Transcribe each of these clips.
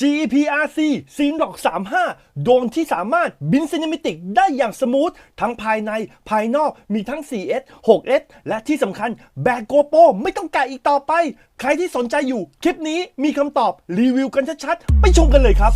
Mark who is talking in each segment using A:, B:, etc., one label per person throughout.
A: GPRC ซีนดอก35 โดรนที่สามารถบินซินิมิติกได้อย่างสมูท ทั้งภายในภายนอกมีทั้ง 4S 6S และที่สำคัญแบกโกโปไม่ต้องแกะอีกต่อไป ใครที่สนใจอยู่ คลิปนี้มีคำตอบรีวิวกันชัดๆ ไปชมกันเลยครับ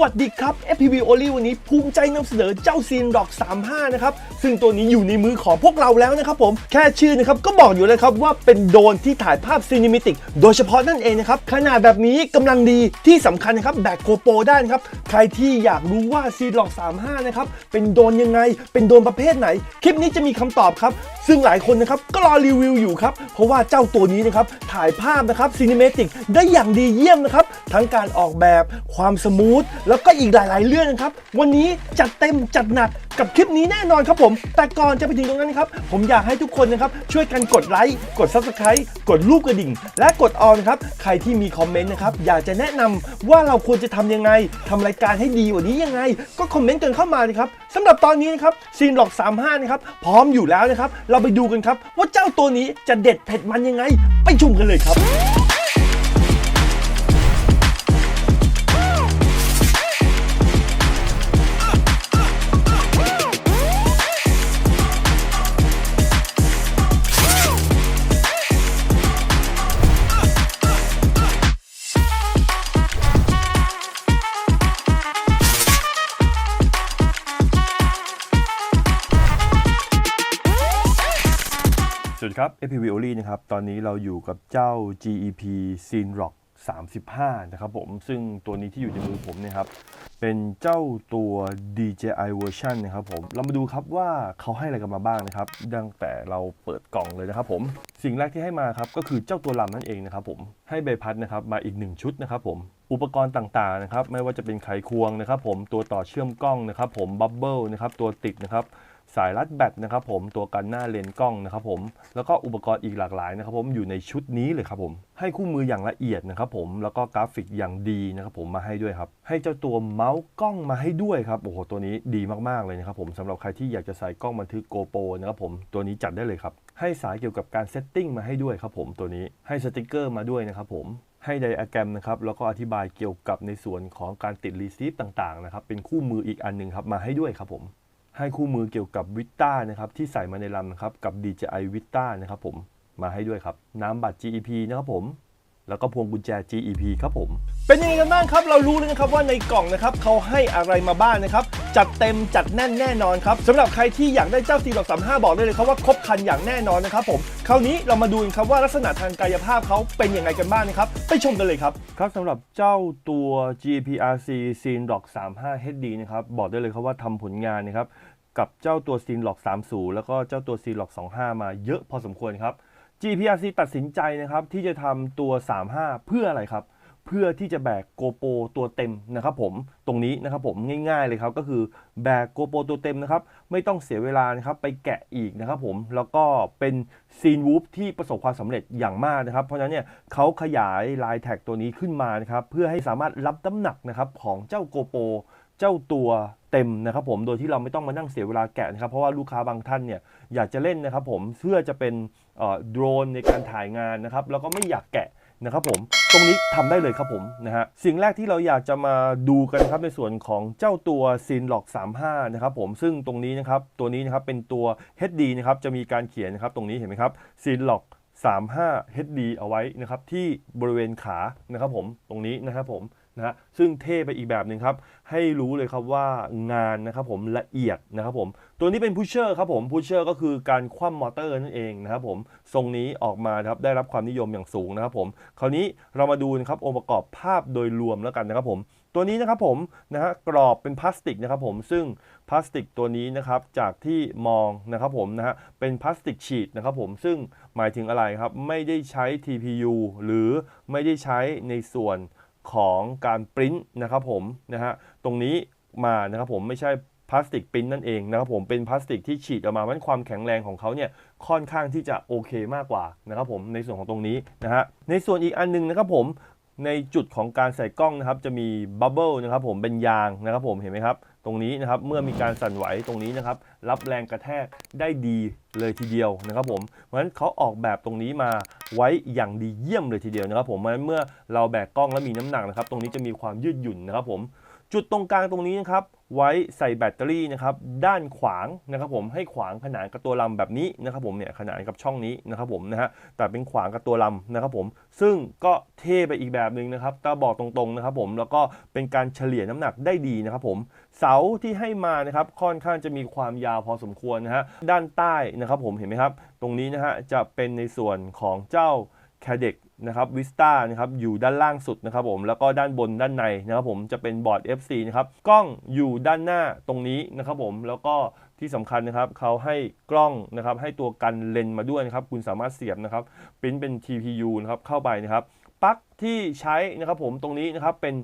A: วัสดีครับ FPV Only วันนี้ภูมิใจนำเสนอเจ้าซีนดอก 35 นะครับ ซึ่งตัวนี้อยู่ในมือของพวกเราแล้วนะครับผม แค่ชื่อนะครับก็บอกอยู่เลยครับว่าเป็นโดนที่ถ่ายภาพซีนิมิติกโดยเฉพาะนั่นเองนะครับ ขนาดแบบนี้กำลังดีที่สำคัญนะครับแบกโกโปรได้นะครับ ใครที่อยากรู้ว่าซีนดอก 35 นะครับ เป็นโดนยังไง เป็นโดนประเภทไหน คลิปนี้จะมีคำตอบครับ ซึ่งหลายคนนะครับก็รอรีวิวอยู่ครับ เพราะว่าเจ้าตัวนี้นะครับถ่ายภาพนะครับซีนิเมติกได้อย่างดีเยี่ยมนะครับทั้งการออกแบบความสมูทแล้วก็อีกหลาย ๆ เรื่องนะครับ วันนี้จัดเต็มจัดหนักกับคลิปนี้แน่นอนครับผม แต่ก่อนจะไปถึงตรงนั้นครับ ผมอยากให้ทุกคนนะครับ ช่วยกันกดไลค์ กด Subscribe กดรูปกระดิ่ง และกดออนครับ ใครที่มีคอมเมนต์นะครับ อยากจะแนะนำว่าเราควรจะทำยังไงทำรายการให้ดีกว่านี้ยังไง ก็คอมเมนต์กันเข้ามาเลยครับสำหรับตอนนี้นะครับซีนหลอก 35 นะครับ พร้อมอยู่แล้วนะครับ เราไปดูกันครับ ว่าเจ้าตัวนี้จะเด็ดเผ็ดมันยังไง ไปชมกันเลยครับ ครับ FPV o l y นะครับ ตอนนี้เราอยู่กับเจ้า GEP Scene Rock 35 นะครับผม ซึ่งตัวนี้ที่อยู่ในมือผมเนะครับ เป็นเจ้าตัว DJI version นะครับผม เรามาดูครับว่าเขาให้อะไรกันมาบ้างนะครับดังแต่เราเปิดกล่องเลยนะครับผม สิ่งแรกที่ให้มาครับ ก็คือเจ้าตัวลำนั่นเองนะครับผม ให้ใบพัดนะครับมาอีก 1 ชุดนะครับผม อุปกรณ์ต่างๆนะครับ ไม่ว่าจะเป็นไขควงนะครับผม ตัวต่อเชื่อมกล้องนะครับผม บับเบิลนะครับ ตัวติดนะครับ สายรัดแบตนะครับผมตัวกันหน้าเลนกล้องนะครับผมแล้วก็อุปกรณ์อีกหลากหลายนะครับผมอยู่ในชุดนี้เลยครับผมให้คู่มืออย่างละเอียดนะครับผมแล้วก็กราฟิกอย่างดีนะครับผมมาให้ด้วยครับให้เจ้าตัวเมาส์กล้องมาให้ด้วยครับโอ้โหตัวนี้ดีมากๆเลยนะครับผมสำหรับใครที่อยากจะใส่กล้องบันทึกโกโปรนะครับผมตัวนี้จัดได้เลยครับให้สายเกี่ยวกับการเซตติ้งมาให้ด้วยครับผมตัวนี้ให้สติกเกอร์มาด้วยนะครับผมให้ไดอะแกรมนะครับแล้วก็อธิบายเกี่ยวกับในส่วนของการติดรีซีฟต่างๆนะครับเป็นคู่มืออีกอันหนึ่งครับมาให้ด้วยครับผม ให้คู่มือเกี่ยวกับวิต้านะครับที่ใส่มาในลำนะครับกับ DJI Vita นะครับผมมาให้ด้วยครับน้ำบัตร GEP นะครับผม แล้วก็พวงกุญแจ GEP ครับผม เป็นยังไงกันบ้างครับ เรารู้แล้วนะครับว่าในกล่องนะครับเขาให้อะไรมาบ้างนะครับ จัดเต็มจัดแน่นแน่นอนครับสำหรับใครที่อยากได้เจ้าซีดอกสามห้าบอกได้เลยครับว่าครบครันอย่างแน่นอนนะครับผม คราวนี้เรามาดูกันครับว่าลักษณะทางกายภาพเขาเป็นยังไงกันบ้างนะครับ ไปชมกันเลยครับ ครับสำหรับเจ้าตัว GPRC Scene Dock 35 HD นะครับบอกได้เลยครับว่าทำผลงานนะครับกับเจ้าตัว Scene Lock 30 แล้วก็เจ้าตัว Scene Lock 25 มาเยอะพอสมควรครับ GPRC ตัดสินใจนะครับที่จะทำตัว 35 เพื่ออะไรครับ เพื่อที่จะแบกโกโปตัวเต็มนะครับผมตรงนี้นะครับผมง่ายๆเลยครับก็คือแบกโกโปตัวเต็มนะครับไม่ต้องเสียเวลานะครับไปแกะอีกนะครับผมแล้วก็เป็นซีนวูฟที่ประสบความสำเร็จอย่างมากนะครับ เพราะฉะนั้นเนี่ยเขาขยายลายแท็กตัวนี้ขึ้นมานะครับเพื่อให้สามารถรับน้ำหนักนะครับของเจ้าโกโป เจ้าตัวเต็มนะครับผมโดยที่เราไม่ต้องมานั่งเสียเวลาแกะนะครับ เพราะว่าลูกค้าบางท่านเนี่ยอยากจะเล่นนะครับผมเพื่อจะเป็นโดรนในการถ่ายงานนะครับแล้วก็ไม่อยากแกะนะครับผมตรงนี้ทำได้เลยครับผมนะฮะสิ่งแรกที่เราอยากจะมาดูกันครับในส่วนของเจ้าตัว s y n l o c 35นะครับผมซึ่งตรงนี้นะครับตัวนี้นะครับเป็นตัว HD นะครับจะมีการเขียนนะครับตรงนี้เห็นไหมครับ s y n l o c 35 HD เอาไว้นะครับที่บริเวณขานะครับผมตรงนี้นะครับผม นะซึ่งเท่ไปอีกแบบหนึ่งครับ ให้รู้เลยครับว่างานนะครับผมละเอียดนะครับผมตัวนี้เป็นพุชเชอร์ครับผมพุชเชอร์ก็คือการคว่ำมอเตอร์นั่นเองนะครับผมทรงนี้ออกมาครับได้รับความนิยมอย่างสูงนะครับผมคราวนี้เรามาดูนะครับองค์ประกอบภาพโดยรวมแล้วกันนะครับผมตัวนี้นะครับผมนะฮะกรอบเป็นพลาสติกนะครับผมซึ่งพลาสติกตัวนี้นะครับจากที่มองนะครับผมนะฮะเป็นพลาสติกฉีดนะครับผมซึ่งหมายถึงอะไรครับไม่ได้ใช้ TPU หรือไม่ได้ใช้ในส่วน ของการปริ้นนะครับผมนะฮะตรงนี้มานะครับผมไม่ใช่พลาสติกปริ้นนั่นเองนะครับผมเป็นพลาสติกที่ฉีดออกมาเพราะความแข็งแรงของเขาเนี่ยค่อนข้างที่จะโอเคมากกว่านะครับผมในส่วนของตรงนี้นะฮะในส่วนอีกอันหนึงนะครับผม ในจุดของการใส่กล้องนะครับจะมีบับเบิลนะครับผมเป็นยางนะครับผมเห็นไหมครับ ตรงนี้นะครับเมื่อมีการสั่นไหวตรงนี้นะครับ รับแรงกระแทกได้ดีเลยทีเดียวนะครับผมเพราะฉะนั้นเขาออกแบบตรงนี้มาไว้อย่างดีเยี่ยมเลยทีเดียวนะครับผมเพราะฉะนั้นเมื่อเราแบกกล้องแล้วมีน้ำหนักนะครับ ตรงนี้จะมีความยืดหยุ่นนะครับผมจุดตรงกลางตรงนี้นะครับ ไว้ใส่แบตเตอรี่นะครับด้านขวางนะครับผมให้ขวางขนานกับตัวลำแบบนี้นะครับผมเนี่ยขนานกับช่องนี้นะครับผมนะฮะแต่เป็นขวางกับตัวลำนะครับผมซึ่งก็เท่ไปอีกแบบหนึ่งนะครับตาบอกตรงๆนะครับผมแล้วก็เป็นการเฉลี่ยน้ำหนักได้ดีนะครับผมเสาที่ให้มานะครับค่อนข้างจะมีความยาวพอสมควรนะฮะด้านใต้นะครับผมเห็นไหมครับ ตรงนี้นะฮะจะเป็นในส่วนของเจ้าแคเด็ก นะครับวิสตานะครับอยู่ด้านล่างสุดนะครับผมแล้วก็ด้านบนด้านในนะครับผมจะเป็นบอร์ด FC นะครับกล้องอยู่ด้านหน้าตรงนี้นะครับผมแล้วก็ที่สำคัญนะครับเขาให้กล้องนะครับให้ตัวกันเลนมาด้วยนะครับคุณสามารถเสียบนะครับปริ้นเป็น TPU นะครับเข้าไปนะครับปลั๊กที่ใช้นะครับผมตรงนี้นะครับเป็น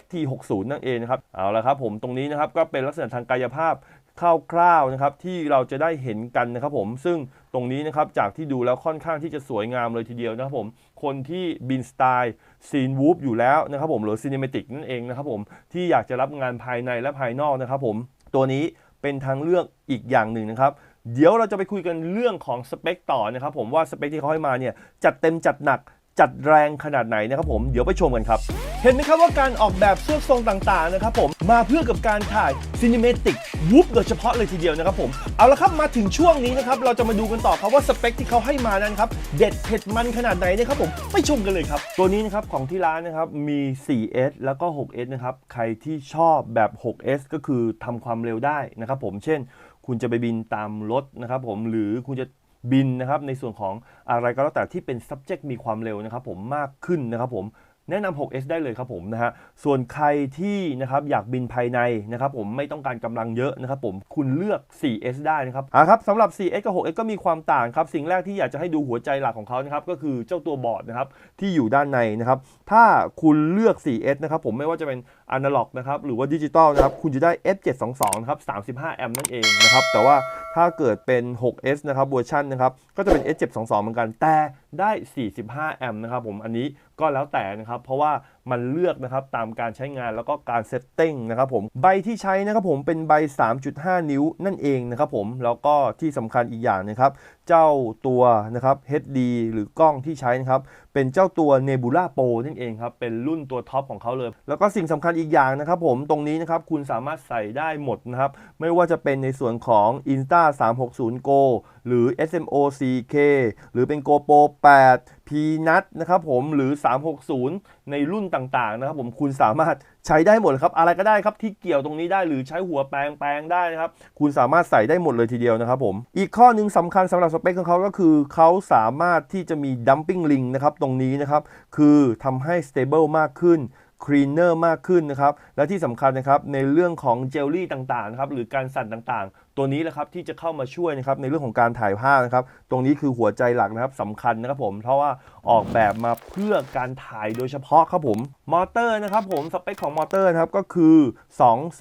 A: XT60 นั่นเองนะครับเอาละครับผมตรงนี้นะครับก็เป็นลักษณะทางกายภาพ คร่าวๆนะครับที่เราจะได้เห็นกันนะครับผมซึ่งตรงนี้นะครับจากที่ดูแล้วค่อนข้างที่จะสวยงามเลยทีเดียวนะครับผมคนที่บินสไตล์ซีนวูฟอยู่แล้วนะครับผมหรือซีนิเมติกนั่นเองนะครับผมที่อยากจะรับงานภายในและภายนอกนะครับผมตัวนี้เป็นทางเลือกอีกอย่างหนึ่งนะครับเดี๋ยวเราจะไปคุยกันเรื่องของสเปคต่อนะครับผมว่าสเปคที่เขาให้มาเนี่ยจัดเต็มจัดหนัก จัดแรงขนาดไหนนะครับผมเดี๋ยวไปชมกันครับ เห็นไหมครับว่าการออกแบบเสื้อทรงต่างๆนะครับผมมาเพื่อกับการถ่ายซีนิเมติกวูฟโดยเฉพาะเลยทีเดียวนะครับผมเอาละครับมาถึงช่วงนี้นะครับเราจะมาดูกันต่อครับว่าสเปคที่เขาให้มานั้นครับเด็ดเผ็ดมันขนาดไหนนะครับผมไปชมกันเลยครับ ตัวนี้นะครับของที่ร้านนะครับมี 4S แล้วก็ 6S นะครับใครที่ชอบแบบ 6S ก็คือทำความเร็วได้นะครับผมเช่น คุณจะไปบินตามรถนะครับผมหรือคุณจะ บินนะครับในส่วนของอะไรก็แล้วแต่ที่เป็น subject มีความเร็วนะครับผมมากขึ้นนะครับผม แนะนำ 6S ได้เลยครับผมนะฮะส่วนใครที่นะครับอยากบินภายในนะครับผมไม่ต้องการกำลังเยอะนะครับผมคุณเลือก 4S ได้นะครับอ่าครับสำหรับ 4S กับ 6S ก็มีความต่างครับ สิ่งแรกที่อยากจะให้ดูหัวใจหลักของเขานะครับก็คือเจ้าตัวบอร์ดนะครับที่อยู่ด้านในนะครับถ้าคุณเลือก 4S นะครับผมไม่ว่าจะเป็นอนาล็อกนะครับหรือว่าดิจิตอลนะครับคุณจะได้ F722 นะครับ35แอมป์นั่นเองนะครับแต่ว่าถ้าเกิดเป็น 6S นะครับเวอร์ชันนะครับก็จะเป็น S722 เหมือนกันแต่ได้ 45แอมป์นะครับผมอันนี้ ก็แล้วแต่นะครับ เพราะว่า มันเลือกนะครับตามการใช้งานแล้วก็การเซตติ้งนะครับผมใบที่ใช้นะครับผมเป็นใบ 3.5 นิ้วนั่นเองนะครับผมแล้วก็ที่สำคัญอีกอย่างนะครับ เจ้าตัวนะครับ HD หรือกล้องที่ใช้นะครับเป็นเจ้าตัว Nebula Pro นั่นเองครับเป็นรุ่นตัวท็อปของเขาเลย แล้วก็สิ่งสำคัญอีกอย่างนะครับผมตรงนี้นะครับคุณสามารถใส่ได้หมดนะครับไม่ว่าจะเป็นในส่วนของ Insta 360 Go หรือ SMO 4K หรือเป็น GoPro 8 p n u t นะครับผมหรือ 360 ในรุ่นต่างๆนะครับผมคุณสามารถใช้ได้หมดครับ อะไรก็ได้ครับที่เกี่ยวตรงนี้ได้หรือใช้หัวแปลงแปลงได้นะครับ คุณสามารถใส่ได้หมดเลยทีเดียวนะครับผมอีกข้อหนึ่งสำคัญสำหรับสเปคของเขาก็คือ เขาสามารถที่จะมีดัม pling ลิงนะครับตรงนี้นะครับคือทำให้สเตเบิลมากขึ้น คลีนเนอร์มากขึ้นนะครับ และที่สำคัญนะครับในเรื่องของเจลลี่ต่างๆนะครับหรือการสั่นต่างๆ ตัวนี้แหละครับที่จะเข้ามาช่วยนะครับในเรื่องของการถ่ายภาพนะครับ ตรงนี้คือหัวใจหลักนะครับสำคัญนะครับผมเพราะว่าออกแบบมาเพื่อการถ่ายโดยเฉพาะครับผมมอเตอร์นะครับผมสเปคของมอเตอร์นะครับก็คือ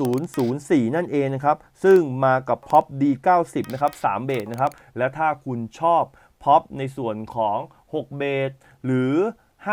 A: 2004 นั่นเองนะครับซึ่งมากับพ็อป D90 นะครับ3เบสนะครับและถ้าคุณชอบพ็อปในส่วนของ 6 เบสหรือ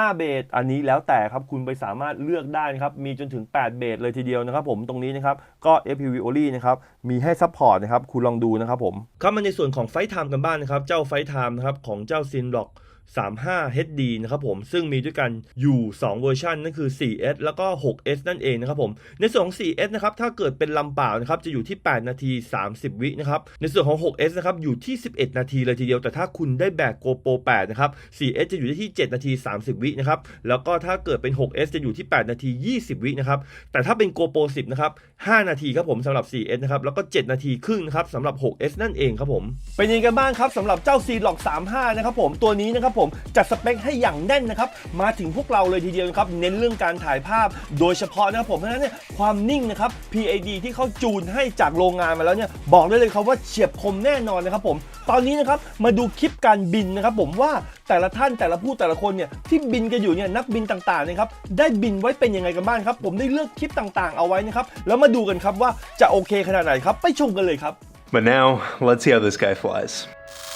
A: 5 เบสอันนี้แล้วแต่ครับคุณไปสามารถเลือกได้นะครับมีจนถึง 8 เบสเลยทีเดียวนะครับผมตรงนี้นะครับก็ FPV Only นะครับมีให้ซัพพอร์ตนะครับคุณลองดูนะครับผมเข้ามาในส่วนของไฟท์ไทม์กันบ้างนะครับเจ้าไฟท์ไทม์นะครับของเจ้าซินล็อก 35 HD นะครับผมซึ่งมีด้วยกันอยู่ 2 เวอร์ชันนั่นคือ 4S แล้วก็ 6S นั่นเองนะครับผมในส่วนของ 4S นะครับถ้าเกิดเป็นลำเปล่านะครับจะอยู่ที่ 8 นาที 30 วินะครับในส่วนของ 6S นะครับอยู่ที่ 11 นาทีเลยทีเดียว แต่ถ้าคุณได้แบก GoPro 8 นะครับ 4S จะอยู่ที่ 7 นาที 30 วินะครับแล้วก็ถ้าเกิดเป็น 6S จะอยู่ที่ 8 นาที 20 วินะครับแต่ถ้าเป็น GoPro 10 นะครับ 5 นาทีครับผมสำหรับ 4S นะครับแล้วก็ 7 นาทีครึ่งนะครับสำหรับ 6S นั่นเองครับผมเป็นยังไงกันบ้างครับสำหรับเจ้า C Lock 35 นะครับผมตัวนี้นะครับผม จัดสเปคให้อย่างแน่นนะครับ มาถึงพวกเราเลยทีเดียวนะครับ เน้นเรื่องการถ่ายภาพ โดยเฉพาะนะครับผม เพราะฉะนั้นเนี่ยความนิ่งนะครับ PAD ที่เขาจูนให้จากโรงงานมาแล้วเนี่ย บอกได้เลยครับว่าเฉียบคมแน่นอนนะครับผม ตอนนี้นะครับ มาดูคลิปการบินนะครับผมว่าแต่ละท่านแต่ละผู้แต่ละคนเนี่ยที่บินกันอยู่เนี่ยนักบินต่างๆนะครับได้บินไว้เป็นยังไงกันบ้างครับ ผมได้เลือกคลิปต่างๆเอาไว้นะครับแล้วมาดูกันครับว่าจะโอเคขนาดไหนครับไปชมกันเลยครับ
B: But now, let's see how this guy flies.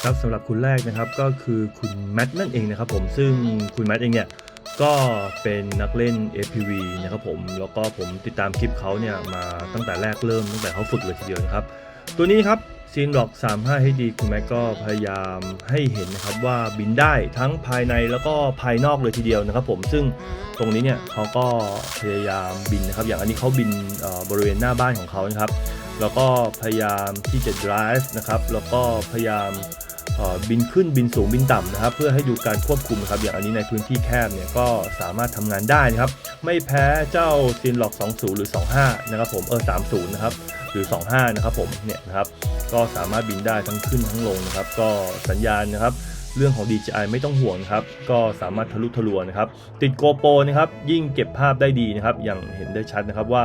A: ครับสำหรับคุณแรกนะครับก็คือคุณแมทนั่นเองนะครับผมซึ่งคุณแมทเองเนี่ยก็เป็นนักเล่น APV นะครับผมแล้วก็ผมติดตามคลิปเขาเนี่ยมาตั้งแต่แรกเริ่มตั้งแต่เขาฝึกเลยทีเดียวนะครับ ตัวนี้ครับ ซีนหลอก35 ให้ดีคุณแม็กก็พยายามให้เห็นนะครับว่าบินได้ทั้งภายในแล้วก็ภายนอกเลยทีเดียวนะครับผมซึ่งตรงนี้เนี่ยเขาก็พยายามบินนะครับ อย่างอันนี้เขาบินบริเวณหน้าบ้านของเขานะครับ แล้วก็พยายามที่จะ drive นะครับแล้วก็พยายามบินขึ้นบินสูงบินต่ำนะครับ เพื่อให้ดูการควบคุมนะครับ อย่างอันนี้ในพื้นที่แคบเนี่ยก็สามารถทำงานได้นะครับ ไม่แพ้เจ้าซีนหลอก 20 หรือ 25 นะครับผมเออ30 นะครับ หรือ 25 นะครับผมเนี่ยนะครับก็สามารถบินได้ทั้งขึ้นทั้งลงนะครับ ก็สัญญาณนะครับเรื่องของ DJI ไม่ต้องห่วงนะครับ ก็สามารถทะลุทะลวงนะครับ ติดโกโปรนะครับ ยิ่งเก็บภาพได้ดีนะครับ อย่างเห็นได้ชัดนะครับว่า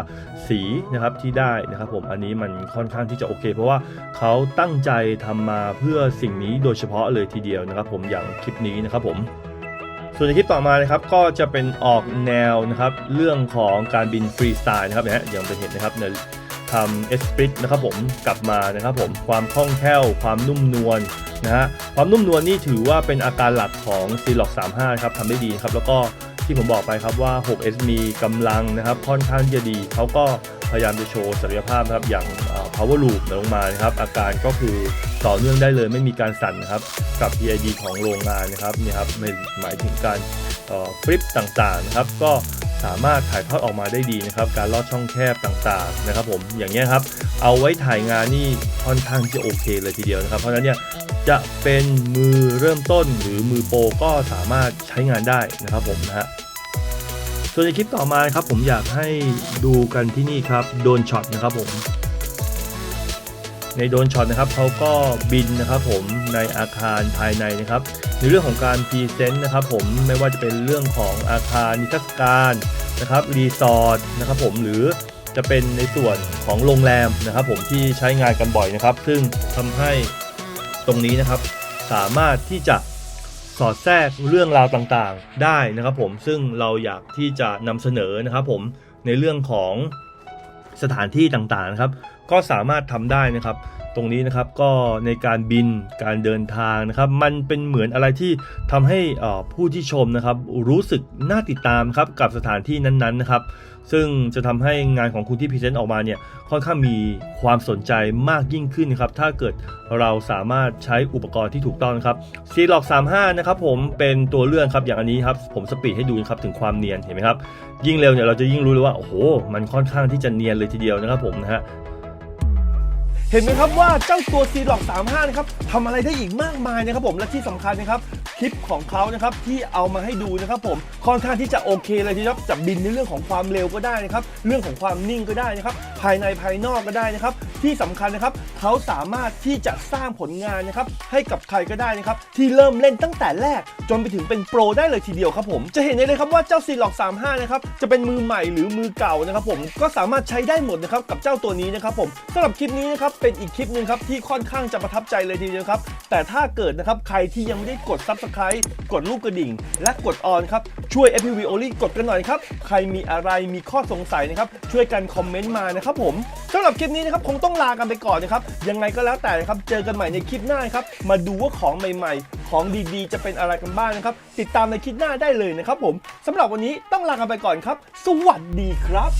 A: สีนะครับที่ได้นะครับ ผม อันนี้มันค่อนข้างที่จะโอเค เพราะว่าเขาตั้งใจทำมาเพื่อสิ่งนี้โดยเฉพาะเลยทีเดียวนะครับ ผม อย่างคลิปนี้นะครับผมส่วนในคลิปต่อมานะครับก็จะเป็นออกแนวนะครับเรื่องของการบินฟรีสไตล์นะครับนะฮะอย่างเป็นเห็นนะครับใน ทำเอสปริตนะครับผมกลับมานะครับผมความคล่องแคล่วความนุ่มนวลนะฮะความนุ่มนวลนี่ถือว่าเป็นอาการหลักของ c l o c 35ครับทำได้ดีครับแล้วก็ที่ผมบอกไปครับว่า 6S มีกำลังนะครับค่อนข้างที่จะดี เขาก็พยายามจะโชว์ศักยภาพครับอย่าง power loop ลงมานะครับอาการก็คือต่อเนื่องได้เลยไม่มีการสั่นนะครับกับ PID ของโรงงานนะครับนี่ครับหมายถึงการฟลิปต่างๆนะครับก็ สามารถถ่ายทอดออกมาได้ดีนะครับ การลอดช่องแคบต่างๆนะครับผมอย่างเงี้ยครับ เอาไว้ถ่ายงานนี่ค่อนข้างจะโอเคเลยทีเดียวนะครับ เพราะฉะนั้นเนี่ยจะเป็นมือเริ่มต้นหรือมือโปรก็สามารถใช้งานได้นะครับผมนะฮะส่วนในคลิปต่อมาครับผมอยากให้ดูกันที่นี่ครับโดนช็อตนะครับผม ในโดนช็อตนะครับเขาก็บินนะครับผมในอาคารภายในนะครับในเรื่องของการพรีเซนต์นะครับผมไม่ว่าจะเป็นเรื่องของอาคารนิทรรศการนะครับรีสอร์ทนะครับผมหรือจะเป็นในส่วนของโรงแรมนะครับผมที่ใช้งานกันบ่อยนะครับ ซึ่งทำให้ตรงนี้นะครับ สามารถที่จะสอดแทรกเรื่องราวต่างๆ ได้นะครับผมซึ่งเราอยากที่จะนำเสนอนะครับผมในเรื่องของสถานที่ต่างๆนะครับ ก็สามารถทำได้นะครับ ตรงนี้นะครับก็ในการบินการเดินทางนะครับ มันเป็นเหมือนอะไรที่ทำให้อ่อผู้ที่ชมนะครับ รู้สึกน่าติดตามครับกับสถานที่นั้นๆนะครับ ซึ่งจะทำให้งานของคุณที่พรีเซนต์ออกมาเนี่ยค่อนข้างมีความสนใจมากยิ่งขึ้นนครับ ถ้าเกิดเราสามารถใช้อุปกรณ์ที่ถูกต้องครับ c l o c 35 นะครับผมเป็นตัวเลื่อนครับอย่างอันนี้ครับผมสปีดให้ดูนะครับถึงความเนียนเห็นไหมครับยิ่งเร็วเนี่ยเราจะยิ่งรู้เลยว่าโอ้โหมันค่อนข้างที่จะเนียนเลยทีเดียวนะครับผมนะฮะ เห็นไหมครับว่าเจ้าตัว c l o c 35นะครับทำอะไรได้อีกมากมายนะครับผมและที่สำคัญนะครับ ลิปของเขานะครับที่เอามาให้ดูนะครับผมค่อนข้างที่จะโอเคเลยทีเดียวครับบินในเรื่องของความเร็วก็ได้นะครับเรื่องของความนิ่งก็ได้นะครับภายในภายนอกก็ได้นะครับที่สำคัญนะครับเขาสามารถที่จะสร้างผลงานนะครับให้กับใครก็ได้นะครับที่เริ่มเล่นตั้งแต่แรก จนไปถึงเป็นโปรได้เลยทีเดียวครับผมจะเห็นได้เลยครับว่าเจ้า c l o c 35นะครับจะเป็นมือใหม่หรือมือเก่านะครับผมก็สามารถใช้ได้หมดนะครับกับเจ้าตัวนี้นะครับผมสำหรับคลิปนี้นะครับเป็นอีกคลิปหนึ่งครับที่ค่อนข้างจะประทับใจเลยทีเดียวครับแต่ถ้าเกิดนะครับใครที่ยังไม่ได้กด Subscribe กดรูปกระดิ่ง และกดออนครับ ช่วย FPV Only กดกันหน่อยครับ ใครมีอะไรมีข้อสงสัยนะครับ ช่วยกันคอมเมนต์มานะครับผมสำหรับคลิปนี้นะครับคงต้องลากันไปก่อนนะครับ ยังไงก็แล้วแต่นะครับ เจอกันใหม่ในคลิปหน้าครับ มาดูว่าของใหม่ ๆ ของดีๆ จะเป็นอะไรกันบ้างนะครับ ติดตามในคลิปหน้าได้เลยนะครับผมสำหรับวันนี้ต้องลากันไปก่อนครับ สวัสดีครับ